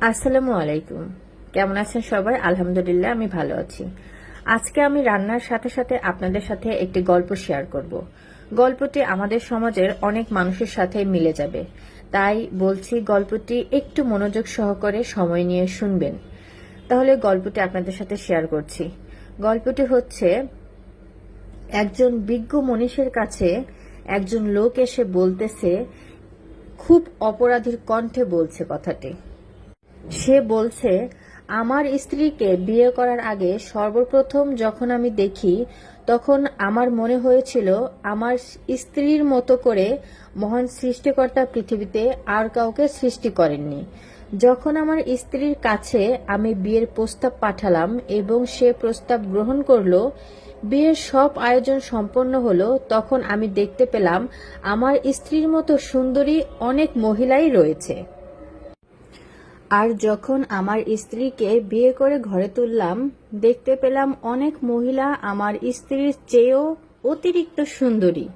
আসসালামু আলাইকুম। কেমন আছেন সবাই? আলহামদুলিল্লাহ, আমি ভালো আছি। আজকে আমি রান্নার সাথে সাথে আপনাদের সাথে একটি গল্প শেয়ার করব। গল্পটি আমাদের সমাজের অনেক মানুষের সাথে মিলে যাবে। তাই বলছি গল্পটি একটু মনোযোগ সহকারে সময় নিয়ে শুনবেন। তাহলে গল্পটি আপনাদের সাথে শেয়ার করছি। গল্পটি হচ্ছে, একজন বিজ্ঞ মনীষের কাছে একজন লোক এসে বলতেছে, খুব অপরাধীর কণ্ঠে বলছে কথাটি। সে বলছে, আমার স্ত্রীকে বিয়ে করার আগে সর্বপ্রথম যখন আমি দেখি, তখন আমার মনে হয়েছিল, আমার স্ত্রীর মতো করে মহান সৃষ্টিকর্তা পৃথিবীতে আর কাউকে সৃষ্টি করেননি। যখন আমার স্ত্রীর কাছে আমি বিয়ের প্রস্তাব পাঠালাম এবং সে প্রস্তাব গ্রহণ করল, বিয়ের সব আয়োজন সম্পন্ন হলো, তখন আমি দেখতে পেলাম, আমার স্ত্রীর মতো সুন্দরী অনেক মহিলাই রয়েছে। আর যখন আমার স্ত্রীকে বিয়ে করে ঘরে তুললাম, দেখতে পেলাম অনেক মহিলা আমার স্ত্রীর চেয়েও অতিরিক্ত সুন্দরী।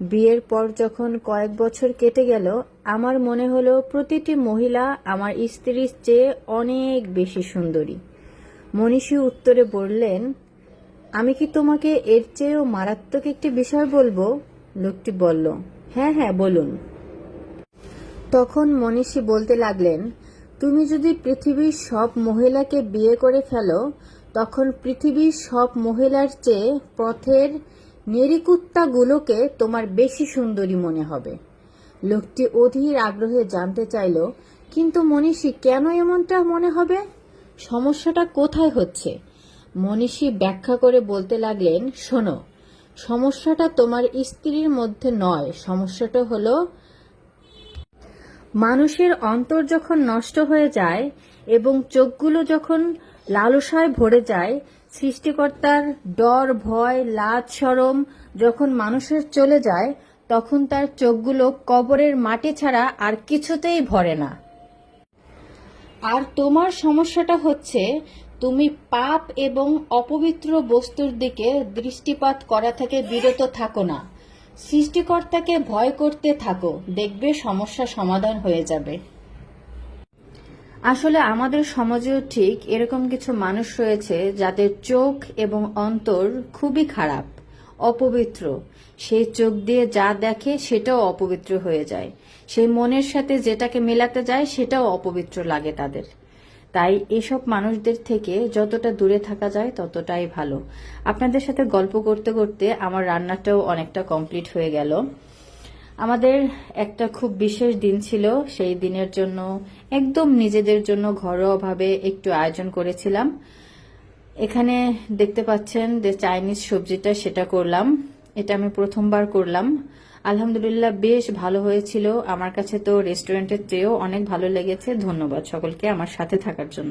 বিয়ের পর যখন কয়েক বছর কেটে গেল, আমার মনে হলো প্রতিটি মহিলা আমার স্ত্রীর চেয়ে অনেক বেশি সুন্দরী। মনীষী উত্তরে বললেন, আমি কি তোমাকে এর চেয়েও মারাত্মক একটি বিষয় বলব? লোকটি বলল হ্যাঁ হ্যাঁ বলুন। তখন মনীষী বলতে লাগলেন তুমি যদি পৃথিবীর সব মহিলাকে বিয়ে করে ফেলো, তখন পৃথিবীর সব মহিলার চেয়ে পথের নেরিকুত্তাগুলোকে তোমার বেশি সুন্দরী মনে হবে। লোকটি অধীর আগ্রহে জানতে চাইল, কিন্তু মনীষী, কেন এমনটা মনে হবে? সমস্যাটা কোথায় হচ্ছে? মনীষী ব্যাখ্যা করে বলতে লাগলেন, শোনো, সমস্যাটা তোমার স্ত্রীর মধ্যে নয়, সমস্যাটা হলো মানুষের অন্তর যখন নষ্ট হয়ে যায় এবং চোখগুলো যখন লালসায় ভরে যায়, সৃষ্টিকর্তার ডর, ভয়, লাজ, সরম যখন মানুষের চলে যায়, তখন তার চোখগুলো কবরের মাটি ছাড়া আর কিছুতেই ভরে না। আর তোমার সমস্যাটা হচ্ছে, তুমি পাপ এবং অপবিত্র বস্তুর দিকে দৃষ্টিপাত করা থেকে বিরত থাকো না। সৃষ্টিকর্তাকে ভয় করতে থাকো, দেখবে সমস্যা সমাধান হয়ে যাবে। আসলে আমাদের সমাজেও ঠিক এরকম কিছু মানুষ রয়েছে যাদের চোখ এবং অন্তর খুবই খারাপ, অপবিত্র। সেই চোখ দিয়ে যা দেখে সেটাও অপবিত্র হয়ে যায়। সেই মনের সাথে যেটাকে মেলাতে যায় সেটাও অপবিত্র লাগে তাদের। তাই এসব মানুষদের থেকে যতটা দূরে থাকা যায় ততটাই ভালো। আপনাদের সাথে গল্প করতে করতে আমার রান্নাটাও অনেকটা কমপ্লিট হয়ে গেল। আমাদের একটা খুব বিশেষ দিন ছিল, সেই দিনের জন্য একদম নিজেদের জন্য ঘরোয়াভাবে একটু আয়োজন করেছিলাম। এখানে দেখতে পাচ্ছেন যে চাইনিজ সবজিটা সেটা করলাম। এটা আমি প্রথমবার করলাম। আলহামদুলিল্লাহ, বেশ ভালো হয়েছিল। আমার কাছে তো রেস্টুরেন্টের চেয়েও অনেক ভালো লেগেছে। ধন্যবাদ সকলকে আমার সাথে থাকার জন্য।